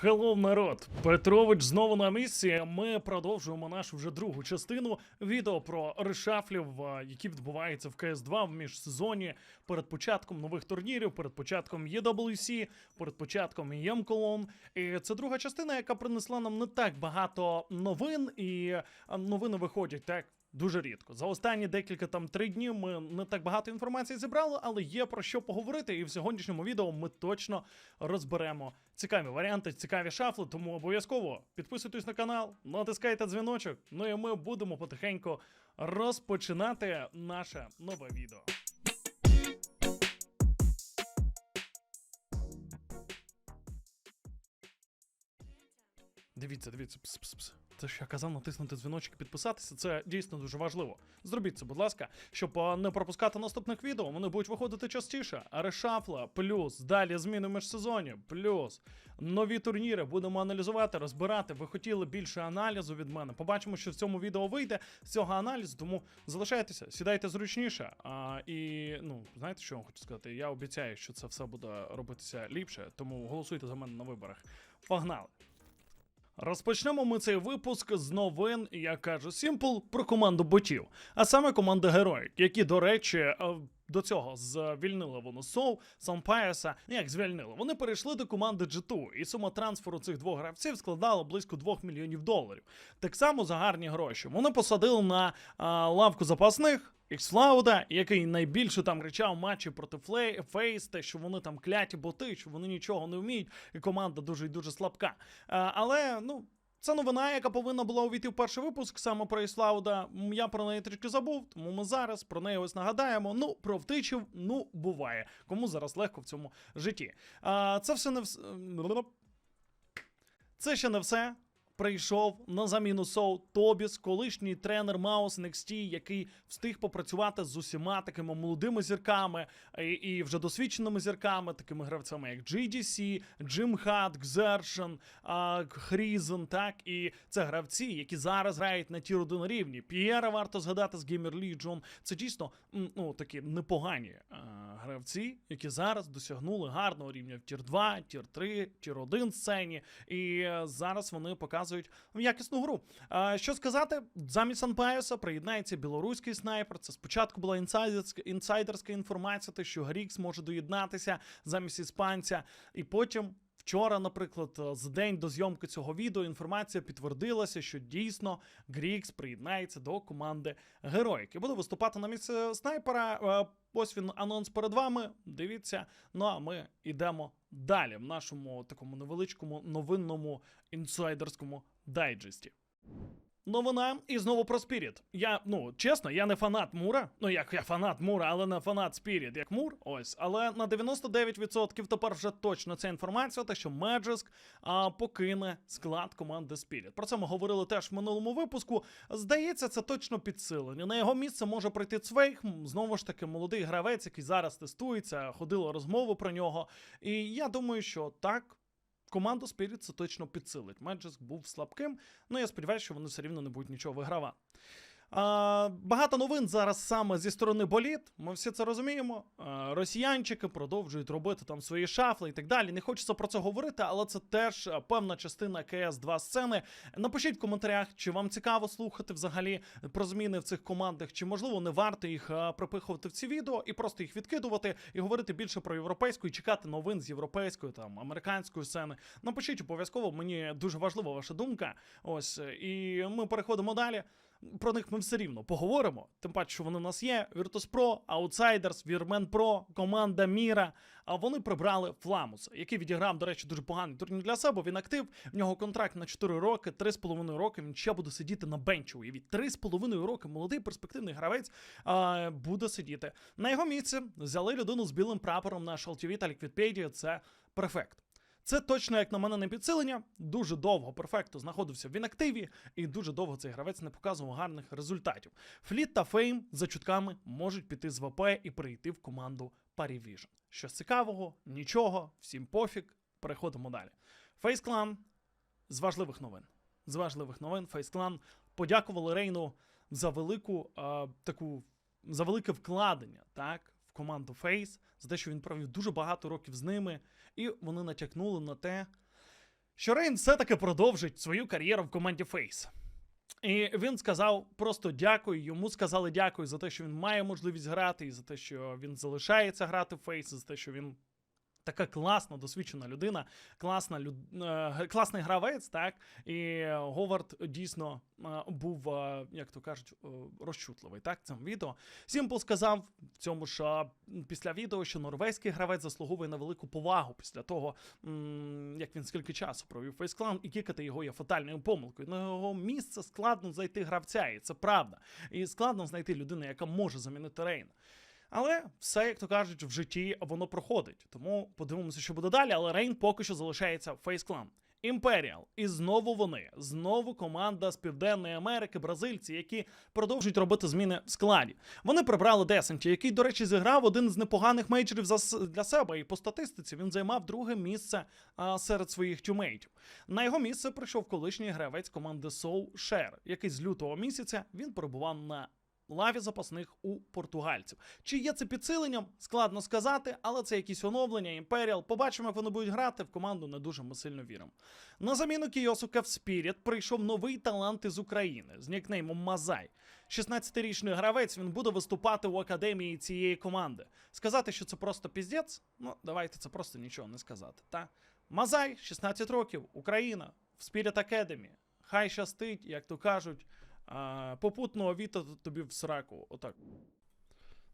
Хеллоу, народ! Петрович знову на місці. Ми продовжуємо нашу вже другу частину відео про решафлів, які відбуваються в КС2 в міжсезоні перед початком нових турнірів, перед початком EWC, перед початком ЄМ Колон. І це друга частина, яка принесла нам не так багато новин, і новини виходять так. Дуже рідко. За останні декілька там три дні ми не так багато інформації зібрали, але є про що поговорити. І в сьогоднішньому відео ми точно розберемо цікаві варіанти, цікаві шафли. Тому обов'язково підписуйтесь на канал, натискайте дзвіночок. Ну і ми будемо потихеньку розпочинати наше нове відео. Дивіться, дивіться, пс, пс, пс. Це ж я казав натиснути дзвіночок і підписатися. Це дійсно дуже важливо. Зробіть це, будь ласка, щоб не пропускати наступних відео. Вони будуть виходити частіше. Решафла, плюс далі зміни міжсезоні, плюс нові турніри. Будемо аналізувати, розбирати. Ви хотіли більше аналізу від мене. Побачимо, що в цьому відео вийде з цього аналізу. Тому залишайтеся, сідайте зручніше. А, і ну знаєте, що я хочу сказати? Я обіцяю, що це все буде робитися ліпше. Тому голосуйте за мене на виборах. Погнали! Розпочнемо ми цей випуск з новин, як каже Сімпл, про команду ботів, а саме команди героїк, які, до речі, е, до цього звільнили вони Соу, Сампаяса. Ну, Як звільнили? Вони перейшли до команди G2, і сума трансферу цих двох гравців складала близько 2 мільйонів доларів. Так само за гарні гроші. Вони посадили на а, лавку запасних. Іксфлауда, який найбільше там кричав матчі проти Флей, Фейс, те, що вони там кляті боти, що вони нічого не вміють, і команда дуже і дуже слабка. А, але, ну. Це новина, яка повинна була увійти в перший випуск саме про Іслауда. Я про неї трішки забув, тому ми зараз про неї ось нагадаємо. Ну, про втичів, ну, буває. Кому зараз легко в цьому житті. А, це все не все. Це ще не все. Прийшов на заміну Соу Тобіс, колишній тренер Маус NXT, який встиг попрацювати з усіма такими молодими зірками і, вже досвідченими зірками, такими гравцями, як GDC, Джим Хат, Гзершен, Хрізен. Так і це гравці, які зараз грають на тір 1 рівні. П'єра варто згадати з Gamer Legion. Це дійсно ну такі непогані гравці, які зараз досягнули гарного рівня в тір 2, тір 3, тір 1 сцені. І е, зараз вони показують якісну гру. А, що сказати, замість Санпайоса приєднається білоруський снайпер. Це спочатку була інсайдерська, інсайдерська інформація, те, що Грікс може доєднатися замість іспанця, і потім. Вчора, наприклад, за день до зйомки цього відео інформація підтвердилася, що дійсно Грікс приєднається до команди Героїк і буде виступати на місці снайпера. Е, Ось він анонс перед вами. Дивіться. Ну а ми йдемо далі в нашому такому невеличкому новинному інсайдерському дайджесті. Новина і знову про Спіріт. Я, ну, чесно, я не фанат Мура. Ну, як я фанат Мура, але не фанат Спіріт, як Мур. Ось. Але на 99% тепер вже точно ця інформація, те, що Меджиск а, покине склад команди Спіріт. Про це ми говорили теж в минулому випуску. Здається, це точно підсилення. На його місце може прийти Цвейх, знову ж таки, молодий гравець, який зараз тестується, ходили розмови про нього. І я думаю, що так. Команду Spirit це точно підсилить. Меджиск був слабким, ну я сподіваюся, що вони все рівно не будуть нічого вигравати. А, багато новин зараз саме зі сторони боліт. Ми всі це розуміємо. А, росіянчики продовжують робити там свої шафли і так далі. Не хочеться про це говорити, але це теж певна частина КС 2 сцени. Напишіть в коментарях, чи вам цікаво слухати взагалі про зміни в цих командах, чи можливо не варто їх а, пропихувати в ці відео і просто їх відкидувати і говорити більше про європейську і чекати новин з європейської там американської сцени. Напишіть обов'язково, мені дуже важлива ваша думка. Ось і ми переходимо далі. Про них ми все рівно поговоримо. Тим паче, що вони в нас є: Virtus.pro, Outsiders, Вірмен Pro, команда Міра. А вони прибрали Фламуса, який відіграв, до речі, дуже поганий турнір для себе. Він актив. В нього контракт на 4 роки, 3,5 роки. Він ще буде сидіти на бенчі. Уявіть, 3,5 роки молодий перспективний гравець а, буде сидіти. На його місці взяли людину з білим прапором на Шалтіві та Ліквідпедії. Це префект. Це точно, як на мене, не підсилення. Дуже довго перфекто знаходився в інактиві, і дуже довго цей гравець не показував гарних результатів. Фліт та Фейм за чутками можуть піти з ВП і перейти в команду Parivision. Щось цікавого, нічого, всім пофіг. Переходимо далі. Фейс Клан з важливих новин. З важливих новин Фейс Клан подякували Рейну за велику а, таку за велике вкладення, так. Команду Фейс за те, що він провів дуже багато років з ними, і вони натякнули на те, що Рейн все-таки продовжить свою кар'єру в команді Фейс. І він сказав просто дякую. Йому сказали дякую за те, що він має можливість грати, і за те, що він залишається грати в Фейс, і за те, що він така класна, досвідчена людина, класна люд... е, класний гравець, так. І Говард дійсно е, був, е, як то кажуть, розчутливий. Так, цьому відео. Сімпл сказав в цьому ж після відео, що норвезький гравець заслуговує на велику повагу після того, як він скільки часу провів фейсклан, і кікати його є фатальною помилкою. На його місце складно знайти гравця, і це правда. І складно знайти людину, яка може замінити Рейна. Але все, як то кажуть, в житті воно проходить. Тому подивимося, що буде далі. Але Рейн поки що залишається фейсклан. Імперіал, і знову вони, знову команда з Південної Америки, бразильці, які продовжують робити зміни в складі. Вони прибрали Десенті, який, до речі, зіграв один з непоганих мейджерів для себе. І по статистиці він займав друге місце а, серед своїх тюмейтів. На його місце прийшов колишній гравець команди Соу Шер, який з лютого місяця він перебував на лаві запасних у португальців. Чи є це підсиленням? Складно сказати, але це якісь оновлення, імперіал. Побачимо, як вони будуть грати. В команду не дуже ми сильно віримо. На заміну Кіосу Кевспіріт прийшов новий талант із України з нікнеймом Мазай. 16-річний гравець він буде виступати у академії цієї команди. Сказати, що це просто піздець, ну давайте це просто нічого не сказати. Та Мазай, 16 років, Україна, в Spirit Academy. Хай щастить, як то кажуть. А, попутного віта тобі в сраку. Отак.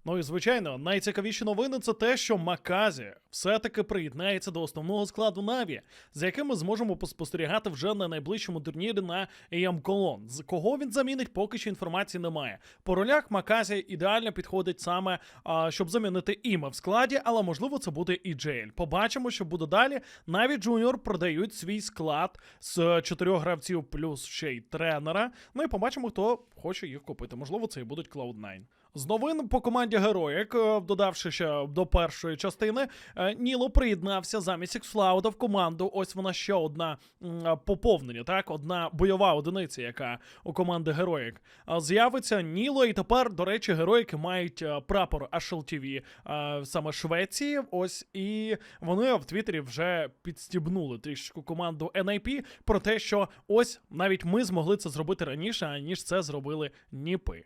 Ну і звичайно, найцікавіші новини це те, що Маказі все-таки приєднається до основного складу Наві, за яким ми зможемо поспостерігати вже на найближчому турнірі на EM Колон. З кого він замінить, поки що інформації немає. По ролях Маказі ідеально підходить саме, а, щоб замінити іме в складі, але можливо це буде і Джейль. Побачимо, що буде далі. Навіть Джуніор продають свій склад з чотирьох гравців плюс ще й тренера. Ну і побачимо, хто хоче їх купити. Можливо, це і будуть Cloud9. З новин по команді Героїк, е, додавши ще до першої частини, е, Ніло приєднався замість Іксфлауда в команду. Ось вона ще одна е, поповнення, так, одна бойова одиниця, яка у команди Героїк з'явиться Ніло, і тепер, до речі, героїки мають прапор HLTV саме Швеції. Ось і вони в Твіттері вже підстібнули трішечку команду NIP про те, що ось навіть ми змогли це зробити раніше, аніж це зробили Ніпи.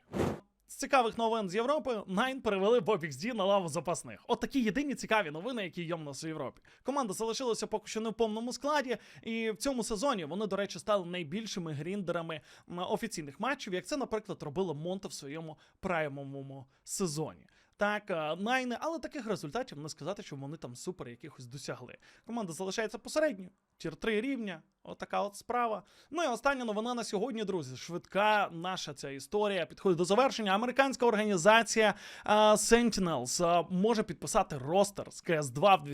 З цікавих новин з Європи Найн перевели Боб XD на лаву запасних. От такі єдині цікаві новини, які є в нас в Європі. Команда залишилася поки що не в повному складі, і в цьому сезоні вони, до речі, стали найбільшими гріндерами офіційних матчів, як це, наприклад, робила Монте в своєму праймовому сезоні. Так, е, найни, але таких результатів не сказати, що вони там супер якихось досягли. Команда залишається посередньою, тір 3 рівня. Отака от справа. Ну і остання новина на сьогодні, друзі. Швидка наша ця історія підходить до завершення. Американська організація Sentinels може підписати ростер з CS2 в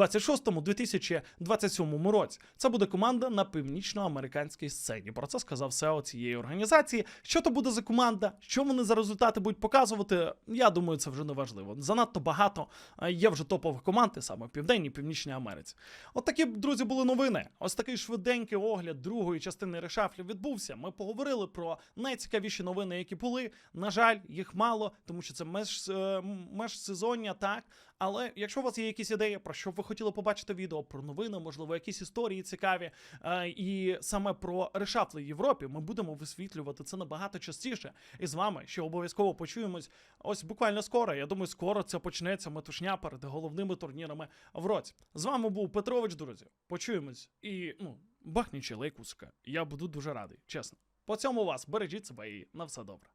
2026-2027 році. Це буде команда на північноамериканській сцені. Про це сказав SEO цієї організації. Що то буде за команда? Що вони за результати будуть показувати? Я думаю, це вже не важливо. Занадто багато є вже топових команд, саме в південній північній Америці. От такі, друзі, були новини. Ось такий швиденький огляд другої частини решафлю відбувся. Ми поговорили про найцікавіші новини, які були. На жаль, їх мало, тому що це меж, е, межсезоння, так. Але якщо у вас є якісь ідеї, про що б ви хотіли побачити відео, про новини, можливо, якісь історії цікаві, е, і саме про решафли Європі, ми будемо висвітлювати це набагато частіше. І з вами ще обов'язково почуємось. Ось буквально скоро. Я думаю, скоро це почнеться метушня перед головними турнірами в році. З вами був Петрович, друзі. Почуємось і ну бахнічі лайкуска. Я буду дуже радий, чесно. По цьому вас бережіть себе і на все добре.